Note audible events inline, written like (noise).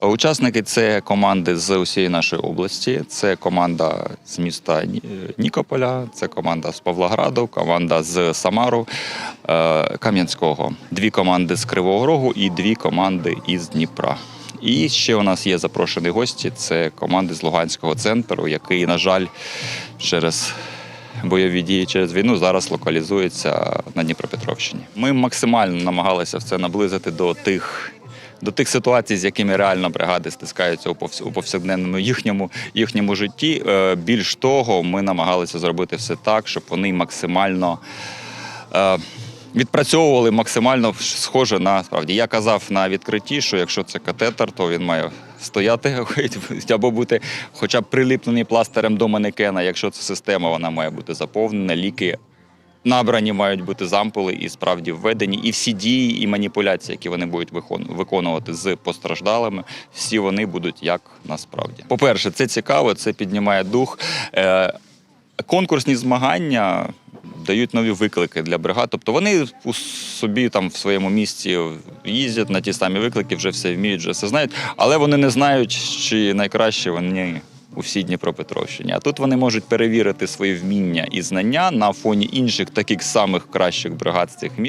Учасники це команди з усієї нашої області. Це команда з міста Нікополя, це команда з Павлограду, команда з Самару, е, Кам'янського, дві команди з Кривого Рогу і дві команди із Дніпра. І ще у нас є запрошені гості. Це команди з Луганського центру, який, на жаль, через бойові дії через війну зараз локалізується на Дніпропетровщині. Ми максимально намагалися все наблизити до тих. До тих ситуацій, з якими реально бригади стискаються у повс- повсякденному їхньому, їхньому житті. Е, Більш того, ми намагалися зробити все так, щоб вони максимально е, відпрацьовували максимально схоже на справді. Я казав на відкритті, що якщо це катетер, то він має стояти (laughs) або бути хоча б приліплений пластирем до манекена. Якщо це система, вона має бути заповнена, ліки. Набрані мають бути зампули і справді введені, і всі дії і маніпуляції, які вони будуть виконувати з постраждалими, всі вони будуть як насправді. По-перше, це цікаво, це піднімає дух. Е, конкурсні змагання дають нові виклики для бригад. Тобто вони у собі там в своєму місці їздять на ті самі виклики, вже все вміють, вже все знають, але вони не знають, чи найкраще вони. У всій Дніпропетровщині. А тут вони можуть перевірити свої вміння і знання на фоні інших таких самих кращих бригад з цих міст.